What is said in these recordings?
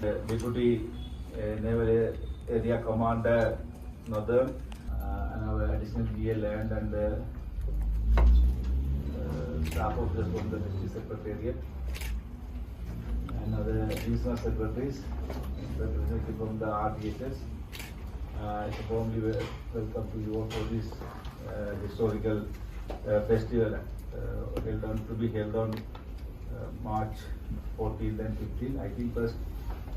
The Deputy uh, Naval Area Commander Northern uh, and our additional DA Land and uh, staff officers from the District Secretariat and other regional secretaries, representative from the RDHS. Uh, It's a warmly wel- welcome to you all for this uh, historical uh, festival uh, held on, to be held on uh, March 14th and 15th. I think first,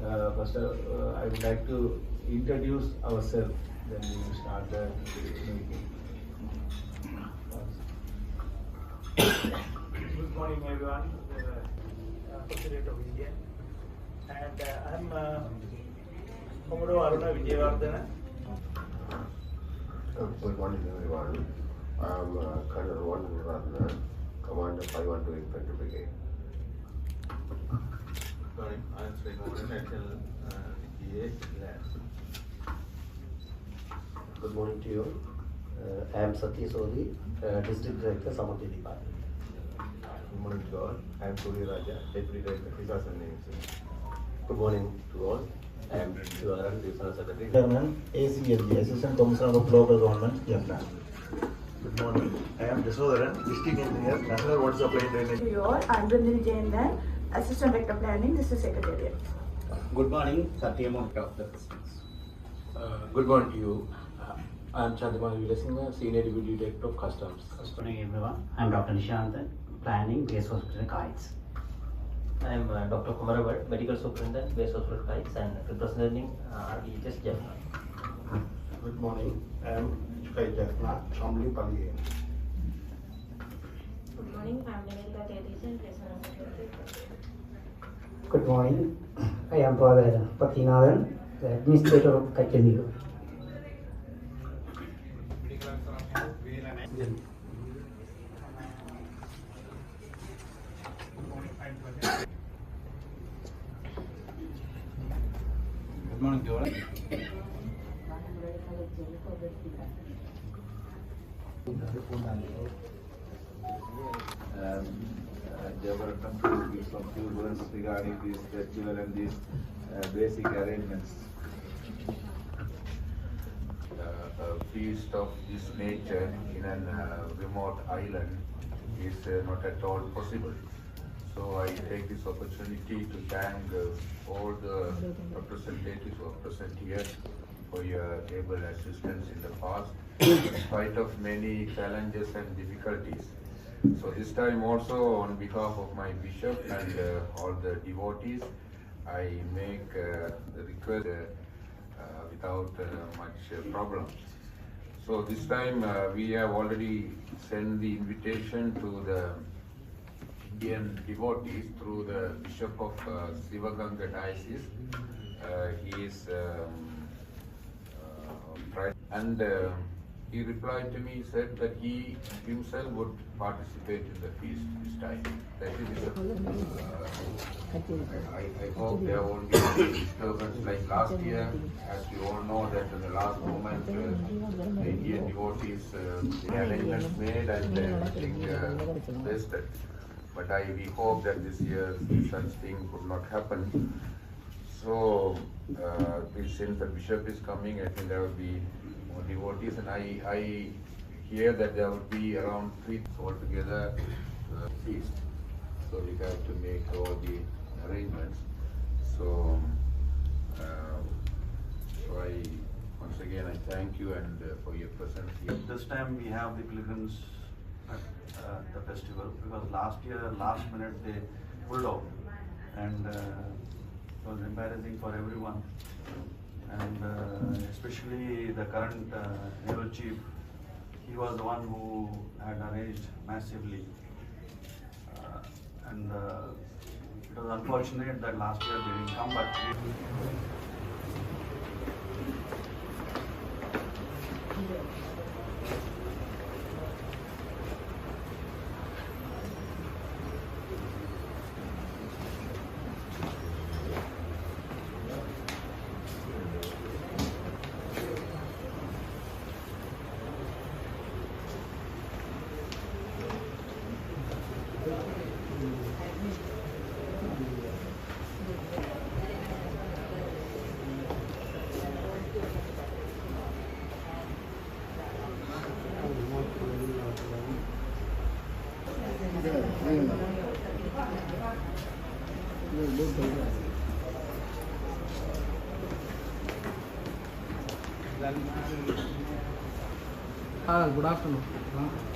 uh, first uh, uh, I would like to introduce ourselves, then we will start the meeting. Good morning, everyone. The uh, President of India. And uh, I'm uh, Commodore Aruna Vijayawardena. Uh, Good morning, everyone. I am uh, Colonel One Ratna, Commander 512 Infantry Brigade. Sorry, I am Sri National DA Land. Good morning to you. Uh, I am Satish Sodhi, uh, District Director, Samadhi Department. Good morning to all. I am Suri Raja, Deputy Director, Visas and Good morning to all. I am Shivaran, Divisional Secretary. Chairman, ACLG, Assistant Commissioner of Local Government, Vietnam. Good morning. I am Jasodharan, District Engineer, National Water Supply and Drainage. to you all. I'm Brindini Jain, Assistant Director Planning, this is Secretariat. Good morning, Satyamurthy of the Presidents. Uh, Good morning to you. Uh, I am Chandraman Vilasinghe, Senior Deputy Director of Customs. Good morning everyone. I am Dr. Nishant, planning base hospital Kites. I am uh, Dr. Kumaravat, Medical Superintendent, Base Hospital Kites and representing uh, RDHS Jaffna. Good morning, I am Chukai Jaffna, Chomli Pali. Good morning, I'm Nivedita Tedison, Regional Secretary. Good morning. I am Father Pathinathan, the Administrator of Kachandiru. Good morning to all. Um, uh, Javaratnam to give some few words regarding this festival and these uh, basic arrangements. Uh, a feast of this nature in a remote island is not at all possible. So I take this opportunity to thank uh, all the representatives who are present here for your able assistance in the past, in spite of many challenges and difficulties. So this time also on behalf of my bishop and uh, all the devotees, I make uh, the request uh, uh, without uh, much uh, problems. So this time we have already sent the invitation to the Indian devotees through the Bishop of uh, Sivaganga Diocese. He is um, and uh, he replied to me, said that he himself would participate in the feast this time. That is, uh, I, I hope there won't be any disturbance like last year. As you all know that in the last moment, uh, the Indian devotees, uh, the arrangements made and everything uh, wasted. But I, we hope that this year such thing would not happen. So, uh, since the bishop is coming, I think there will be devotees, and I, I hear that there will be around three altogether uh, feast. So we have to make all the arrangements. So, uh, so I, once again, I thank you and uh, for your presence here. This time we have the pilgrims at uh, the festival because last year, last minute they pulled out and uh, it was embarrassing for everyone. Especially the current uh, naval chief, he was the one who had arranged massively. Uh, And uh, it was unfortunate that last year they didn't come, but हाँ good afternoon.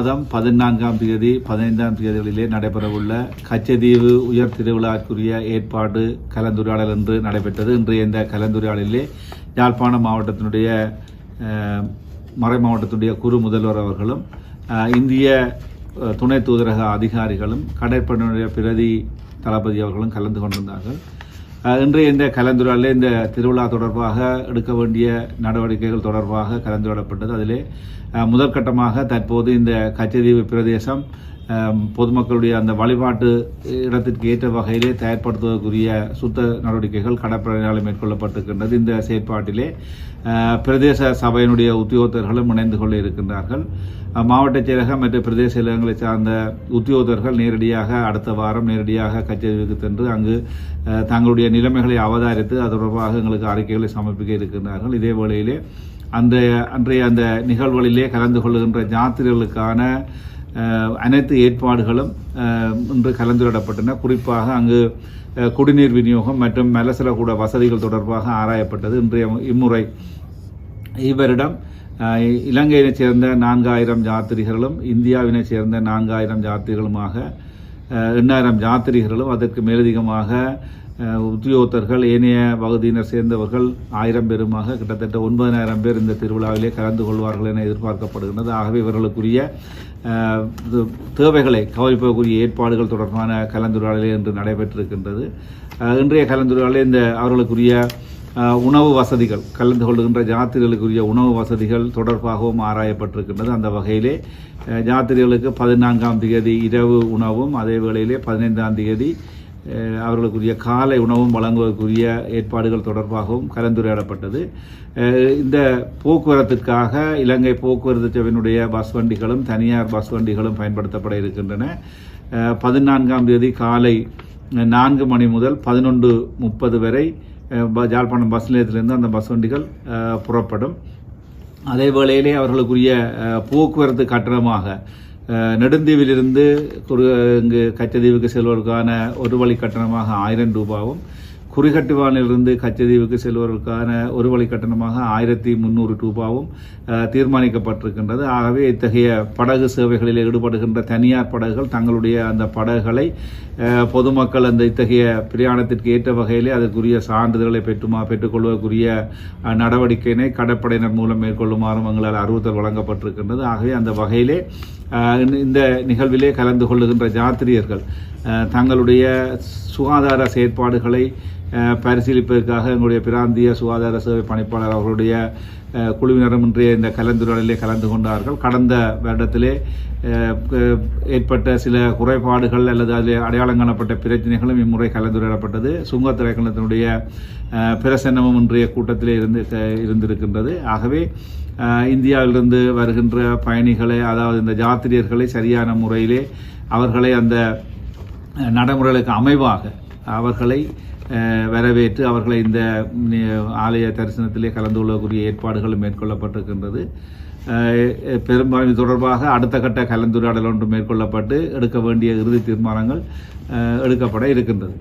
மாதம் பதினான்காம் தேதி பதினைந்தாம் தேதிகளிலே நடைபெறவுள்ள கச்சதீவு உயர் திருவிழாக்குரிய ஏற்பாடு கலந்துரையாடல் என்று நடைபெற்றது. இன்றைய இந்த கலந்துரையாடலிலே யாழ்ப்பாணம் மாவட்டத்தினுடைய மறை மாவட்டத்தினுடைய குறு முதல்வர் அவர்களும் இந்திய துணை தூதரக அதிகாரிகளும் கடற்படையினுடைய பிரதி தளபதி அவர்களும் கலந்து கொண்டிருந்தார்கள். இன்றைய இந்த கலந்துரையாடலில் இந்த திருவிழா தொடர்பாக எடுக்க வேண்டிய நடவடிக்கைகள் தொடர்பாக கலந்துரையாடப்பட்டது. அதிலே முதற்கட்டமாக தற்போது இந்த கச்சதீவு பிரதேசம் பொதுமக்களுடைய அந்த வழிபாட்டு இடத்திற்கு ஏற்ற வகையிலே தயார்படுத்துவதற்குரிய சுத்த நடவடிக்கைகள் கடற்படையினால் மேற்கொள்ளப்பட்டிருக்கின்றது. இந்த செயற்பாட்டிலே பிரதேச சபையினுடைய உத்தியோகத்தர்களும் இணைந்து கொள்ள இருக்கின்றார்கள். மாவட்ட செயலகம் மற்றும் பிரதேச செயலகங்களை சார்ந்த உத்தியோகத்தர்கள் நேரடியாக அடுத்த வாரம் நேரடியாக கச்சேரிக்கு சென்று அங்கு தங்களுடைய நிலைமைகளை அவதாரித்து அது தொடர்பாக எங்களுக்கு அறிக்கைகளை சமர்ப்பிக்க இருக்கின்றார்கள். இதே வேளையிலே அந்த அன்றைய அந்த நிகழ்வுகளிலே கலந்து கொள்ளுகின்ற ஜாத்திரைகளுக்கான அனைத்து ஏற்பாடுகளும் இன்று கலந்துரையாடப்பட்டன. குறிப்பாக அங்கு குடிநீர் விநியோகம் மற்றும் மலசலக்கூட வசதிகள் தொடர்பாக ஆராயப்பட்டது. இன்றைய இம்முறை இவரிடம் இலங்கையினைச் சேர்ந்த நான்காயிரம் யாத்திரிகர்களும் இந்தியாவினைச் சேர்ந்த நான்காயிரம் யாத்திரிகளுமாக எண்ணாயிரம் யாத்திரிகர்களும் அதற்கு மேலதிகமாக உத்தியோகத்தர்கள் ஏனைய பகுதியினர் சேர்ந்தவர்கள் ஆயிரம் பேருமாக கிட்டத்தட்ட ஒன்பதனாயிரம் பேர் இந்த திருவிழாவிலே கலந்து கொள்வார்கள் என எதிர்பார்க்கப்படுகின்றது. ஆகவே இவர்களுக்குரிய தேவைகளை கவனிப்பதற்குரிய ஏற்பாடுகள் தொடர்பான கலந்துரையாடலே இன்று நடைபெற்றிருக்கின்றது. இன்றைய கலந்துரையாடலே இந்த அவர்களுக்குரிய உணவு வசதிகள் கலந்து கொள்கின்ற ஜாத்திரிகளுக்குரிய உணவு வசதிகள் தொடர்பாகவும் ஆராயப்பட்டிருக்கின்றது. அந்த வகையிலே ஜாத்திரிகளுக்கு பதினான்காம் தேதி இரவு உணவும் அதே வேளையிலே பதினைந்தாம் தேதி அவர்களுக்குரிய காலை உணவும் வழங்குவதற்குரிய ஏற்பாடுகள் தொடர்பாகவும் கலந்துரையாடப்பட்டது. இந்த போக்குவரத்துக்காக இலங்கை போக்குவரத்து சபையினுடைய பஸ் வண்டிகளும் தனியார் பஸ் வண்டிகளும் பயன்படுத்தப்பட இருக்கின்றன. பதினான்காம் தேதி காலை நான்கு மணி முதல் பதினொன்று முப்பது வரை ஜாழ்ப்பாணம் ப- பஸ் நிலையத்திலிருந்து அந்த பஸ் வண்டிகள் புறப்படும். அதே வேளையிலே அவர்களுக்குரிய போக்குவரத்து கட்டணமாக நெடுந்தீவிலிருந்து குறு இங்கு கச்சதீவுக்கு செல்வதற்கான ஒரு வழி கட்டணமாக ஆயிரம் ரூபாவும் குறிகட்டுவானிலிருந்து கச்சதீவுக்கு செல்வதற்கான ஒரு வழி கட்டணமாக ஆயிரத்தி முந்நூறு ரூபாவும் தீர்மானிக்கப்பட்டிருக்கின்றது. ஆகவே இத்தகைய படகு சேவைகளில் ஈடுபடுகின்ற தனியார் படகுகள் தங்களுடைய அந்த படகுகளை பொதுமக்கள் அந்த இத்தகைய பிரயாணத்திற்கு ஏற்ற வகையிலே அதற்குரிய சான்றிதழ்களை பெற்றுமா பெற்றுக்கொள்வதற்குரிய நடவடிக்கையினை கடற்படையினர் மூலம் மேற்கொள்ளுமாறும் எங்களால் அறிவுறுத்தல் வழங்கப்பட்டிருக்கின்றது. ஆகவே அந்த வகையிலே இந்த- நிகழ்விலே கலந்து கொள்ளுகின்ற ஜாத்திரியர்கள் தங்களுடைய சுகாதார செயற்பாடுகளை பரிசீலிப்பதற்காக எங்களுடைய பிராந்திய சுகாதார சேவை பணிப்பாளர் அவர்களுடைய குழுவினரும் இன்றைய இந்த கலந்துரையாடலிலே கலந்து கொண்டார்கள். கடந்த வருடத்திலே ஏற்பட்ட சில குறைபாடுகள் அல்லது அதில் அடையாளம் காணப்பட்ட பிரச்சனைகளும் இம்முறை கலந்துரையாடப்பட்டது. சுங்க திரைக்கணத்தினுடைய பிரசன்னமும் இன்றைய கூட்டத்திலே இருந்து க- இருந்திருக்கின்றது. ஆகவே இந்தியாவிலிருந்து வருகின்ற பயணிகளை அதாவது இந்த ஜாத்திரியர்களை சரியான முறையிலே அவர்களை அந்த நடைமுறைகளுக்கு அமைவாக அவர்களை வரவேற்று அவர்களை இந்த ஆலய தரிசனத்திலே கலந்து கொள்ளக்கூடிய ஏற்பாடுகள் மேற்கொள்ளப்பட்டிருக்கின்றது. பெரும்பான்மை பெரும்பாலும் தொடர்பாக அடுத்த கட்ட கலந்துரையாடல் ஒன்று மேற்கொள்ளப்பட்டு எடுக்க வேண்டிய இறுதி தீர்மானங்கள் எடுக்கப்பட இருக்கின்றது.